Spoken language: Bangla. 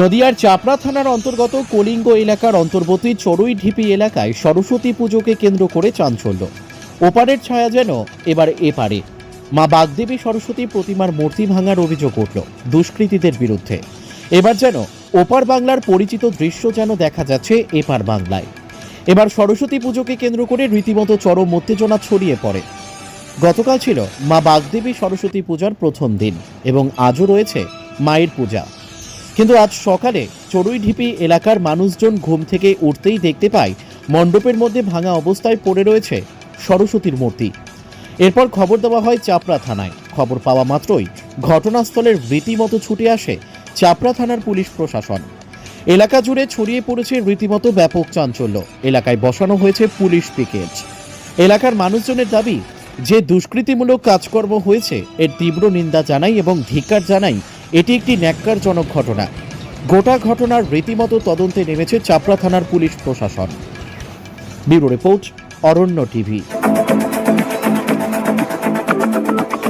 নদিয়ার চাপড়া থানার অন্তর্গত কলিঙ্গ এলাকার অন্তর্বর্তী চড়ুই ঢিপি এলাকায় সরস্বতী পুজোকে কেন্দ্র করে চাঞ্চল্য। ওপারের ছায়া যেন এবার এপারে। মা বাগদেবী সরস্বতী প্রতিমার মূর্তি ভাঙার অভিযোগ উঠল দুষ্কৃতীদের বিরুদ্ধে। এবার যেন ওপার বাংলার পরিচিত দৃশ্য যেন দেখা যাচ্ছে এপার বাংলায়। এবার সরস্বতী পুজোকে কেন্দ্র করে রীতিমতো চরম উত্তেজনা ছড়িয়ে পড়ে। গতকাল ছিল মা বাগদেবী সরস্বতী পূজার প্রথম দিন এবং আজও রয়েছে মায়ের পূজা। কিন্তু আজ সকালে চড়ুইঢিপি এলাকার মানুষজন ঘুম থেকে উঠতেই দেখতে পায়, মণ্ডপের মধ্যে ভাঙা অবস্থায় পড়ে রয়েছে সরস্বতীর মূর্তি। এরপর খবর দেওয়া হয় চাপড়া থানায়। খবর পাওয়া মাত্রই ঘটনাস্থলের রীতিমতো ছুটে আসে চাপড়া থানার পুলিশ প্রশাসন। এলাকা জুড়ে ছড়িয়ে পড়েছে রীতিমতো ব্যাপক চাঞ্চল্য। এলাকায় বসানো হয়েছে পুলিশ পিকেট এলাকার মানুষজনের দাবি, যে দুষ্কৃতিমূলক কাজকর্ম হয়েছে, এর তীব্র নিন্দা জানাই এবং ধিক্কার জানাই এটি একটি ন্যাক্কারজনক ঘটনা। গোটা ঘটনার রীতিমতো তদন্তে নেমেছে চাপড়া থানার পুলিশ প্রশাসন। Bureau report, Aranya TV.